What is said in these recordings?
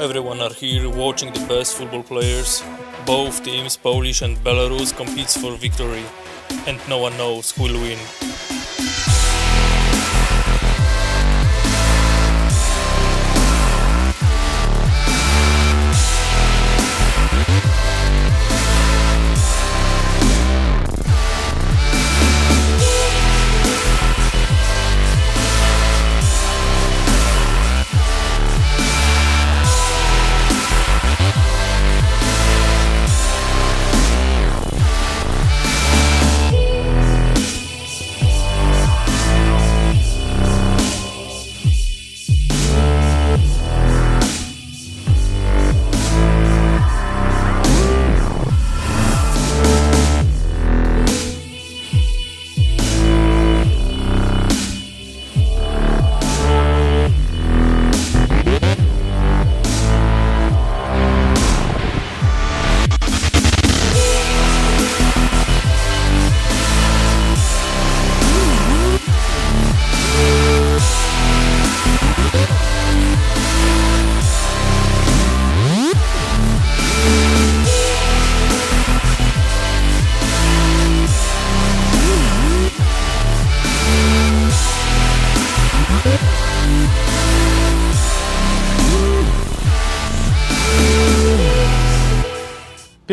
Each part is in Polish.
Everyone are here watching the best football players. Both teams, Polish and Belarus, competes for victory, and no one knows who will win.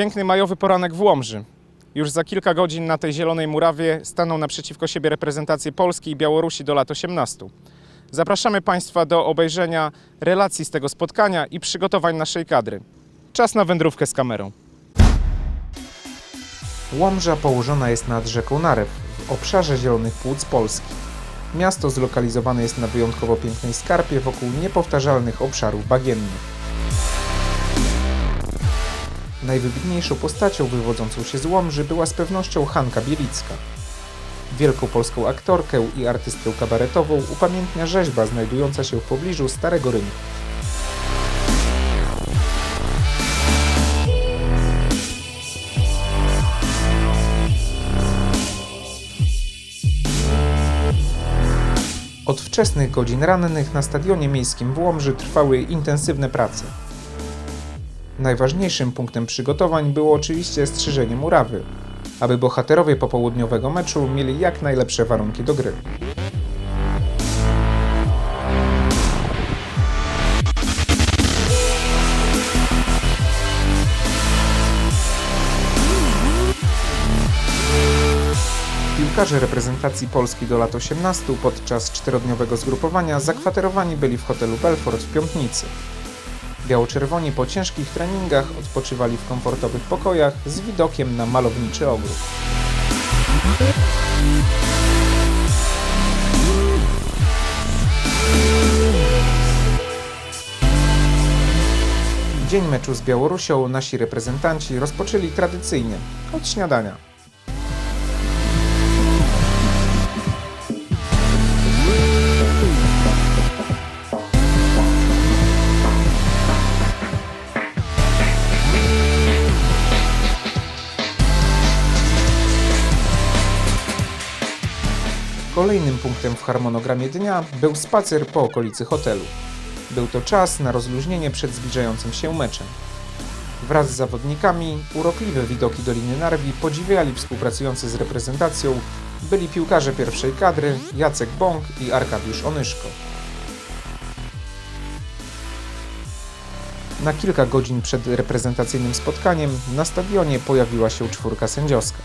Piękny majowy poranek w Łomży. Już za kilka godzin na tej zielonej murawie staną naprzeciwko siebie reprezentacje Polski i Białorusi do lat 18. Zapraszamy Państwa do obejrzenia relacji z tego spotkania i przygotowań naszej kadry. Czas na wędrówkę z kamerą. Łomża położona jest nad rzeką Narew, w obszarze Zielonych Płuc Polski. Miasto zlokalizowane jest na wyjątkowo pięknej skarpie wokół niepowtarzalnych obszarów bagiennych. Najwybitniejszą postacią wywodzącą się z Łomży była z pewnością Hanka Bielicka. Wielką polską aktorkę i artystkę kabaretową upamiętnia rzeźba znajdująca się w pobliżu Starego Rynku. Od wczesnych godzin rannych na stadionie miejskim w Łomży trwały intensywne prace. Najważniejszym punktem przygotowań było oczywiście strzyżenie murawy, aby bohaterowie popołudniowego meczu mieli jak najlepsze warunki do gry. Piłkarze reprezentacji Polski do lat 18 podczas czterodniowego zgrupowania zakwaterowani byli w hotelu Belfort w Piątnicy. Biało-czerwoni po ciężkich treningach odpoczywali w komfortowych pokojach z widokiem na malowniczy ogród. Dzień meczu z Białorusią nasi reprezentanci rozpoczęli tradycyjnie od śniadania. Kolejnym punktem w harmonogramie dnia był spacer po okolicy hotelu. Był to czas na rozluźnienie przed zbliżającym się meczem. Wraz z zawodnikami urokliwe widoki Doliny Narwi podziwiali współpracujący z reprezentacją byli piłkarze pierwszej kadry Jacek Bąk i Arkadiusz Onyszko. Na kilka godzin przed reprezentacyjnym spotkaniem na stadionie pojawiła się czwórka sędziowska.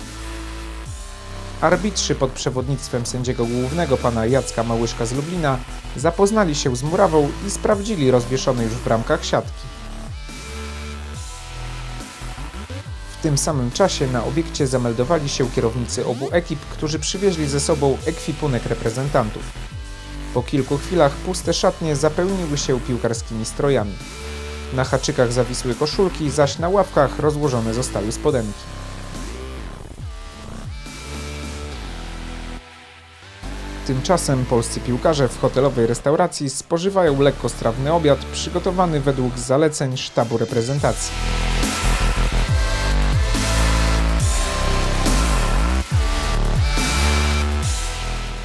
Arbitrzy pod przewodnictwem sędziego głównego pana Jacka Małyszka z Lublina zapoznali się z murawą i sprawdzili rozwieszone już w bramkach siatki. W tym samym czasie na obiekcie zameldowali się kierownicy obu ekip, którzy przywieźli ze sobą ekwipunek reprezentantów. Po kilku chwilach puste szatnie zapełniły się piłkarskimi strojami. Na haczykach zawisły koszulki, zaś na ławkach rozłożone zostały spodenki. Tymczasem polscy piłkarze w hotelowej restauracji spożywają lekkostrawny obiad przygotowany według zaleceń sztabu reprezentacji.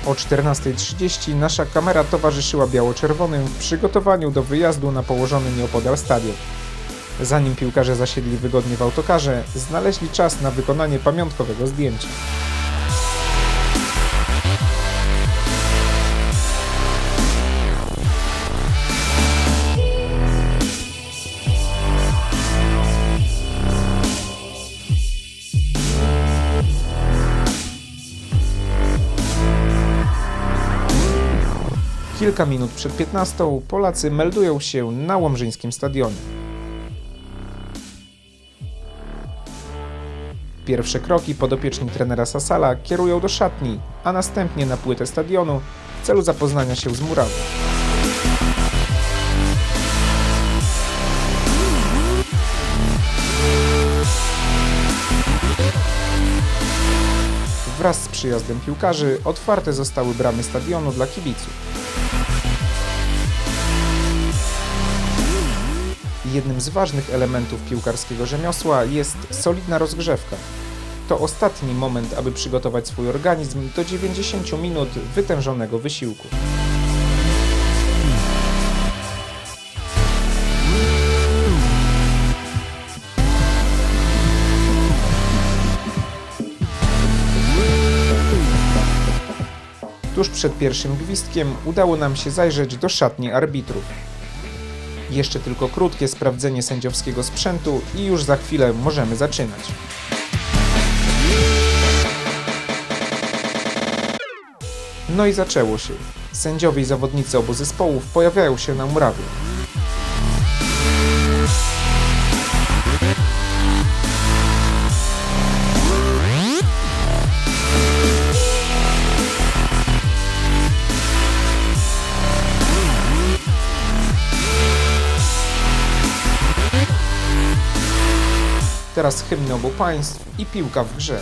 O 14.30 nasza kamera towarzyszyła biało-czerwonym w przygotowaniu do wyjazdu na położony nieopodal stadion. Zanim piłkarze zasiedli wygodnie w autokarze, znaleźli czas na wykonanie pamiątkowego zdjęcia. Kilka minut przed 15 Polacy meldują się na Łomżyńskim Stadionie. Pierwsze kroki podopieczni trenera Sasala kierują do szatni, a następnie na płytę stadionu w celu zapoznania się z murawą. Wraz z przyjazdem piłkarzy otwarte zostały bramy stadionu dla kibiców. Jednym z ważnych elementów piłkarskiego rzemiosła jest solidna rozgrzewka. To ostatni moment, aby przygotować swój organizm do 90 minut wytężonego wysiłku. Tuż przed pierwszym gwizdkiem udało nam się zajrzeć do szatni arbitrów. Jeszcze tylko krótkie sprawdzenie sędziowskiego sprzętu i już za chwilę możemy zaczynać. No i zaczęło się. Sędziowie i zawodnicy obu zespołów pojawiają się na murawie. Teraz hymny obu państw i piłka w grze.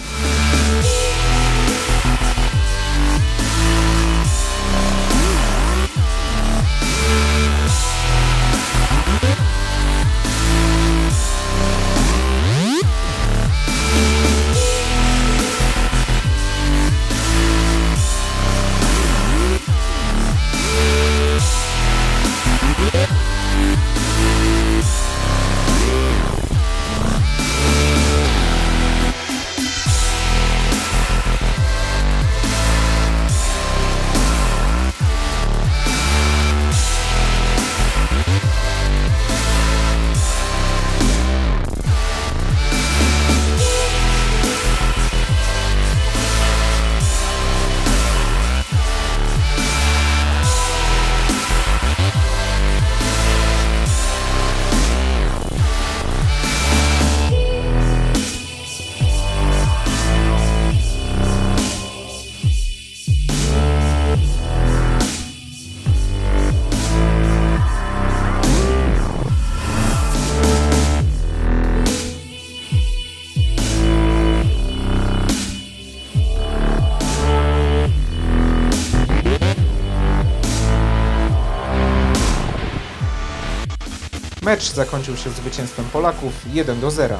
Mecz zakończył się zwycięstwem Polaków 1 do 0.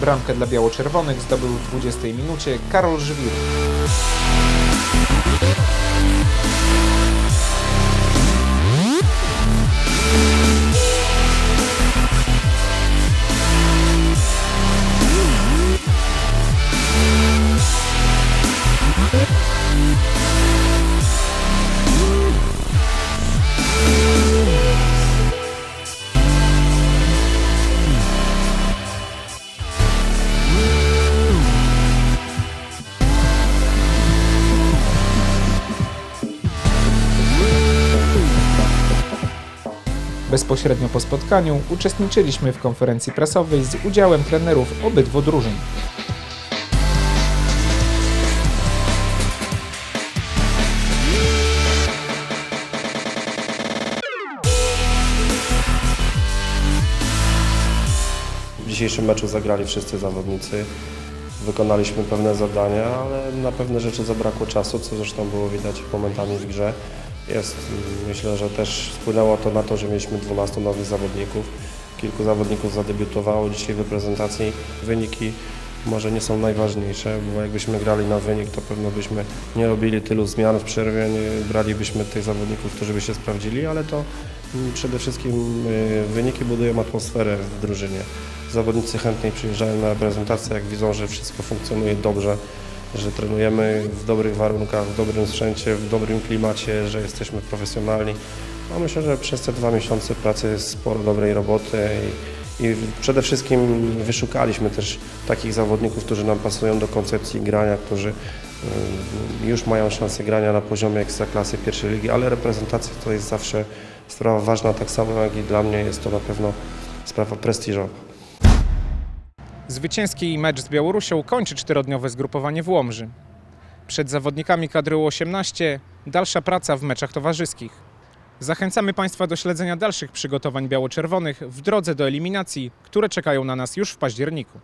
Bramkę dla biało-czerwonych zdobył w 20 minucie Karol Żwir. Bezpośrednio po spotkaniu uczestniczyliśmy w konferencji prasowej z udziałem trenerów obydwu drużyn. W dzisiejszym meczu zagrali wszyscy zawodnicy. Wykonaliśmy pewne zadania, ale na pewne rzeczy zabrakło czasu, co zresztą było widać momentami w grze. Jest, myślę, że też wpłynęło to na to, że mieliśmy 12 nowych zawodników. Kilku zawodników zadebiutowało dzisiaj w reprezentacji. Wyniki może nie są najważniejsze, bo jakbyśmy grali na wynik, to pewno byśmy nie robili tylu zmian w przerwie, nie bralibyśmy tych zawodników, którzy by się sprawdzili, ale to mm, przede wszystkim y, wyniki budują atmosferę w drużynie. Zawodnicy chętniej przyjeżdżają na reprezentację, jak widzą, że wszystko funkcjonuje dobrze, że trenujemy w dobrych warunkach, w dobrym sprzęcie, w dobrym klimacie, że jesteśmy profesjonalni. No myślę, że przez te dwa miesiące pracy jest sporo dobrej roboty i, i przede wszystkim wyszukaliśmy też takich zawodników, którzy nam pasują do koncepcji grania, którzy y, już mają szansę grania na poziomie ekstraklasy pierwszej ligi, ale reprezentacja to jest zawsze sprawa ważna, tak samo jak i dla mnie jest to na pewno sprawa prestiżowa. Zwycięski mecz z Białorusią kończy czterodniowe zgrupowanie w Łomży. Przed zawodnikami kadry U18 dalsza praca w meczach towarzyskich. Zachęcamy Państwa do śledzenia dalszych przygotowań biało-czerwonych w drodze do eliminacji, które czekają na nas już w październiku.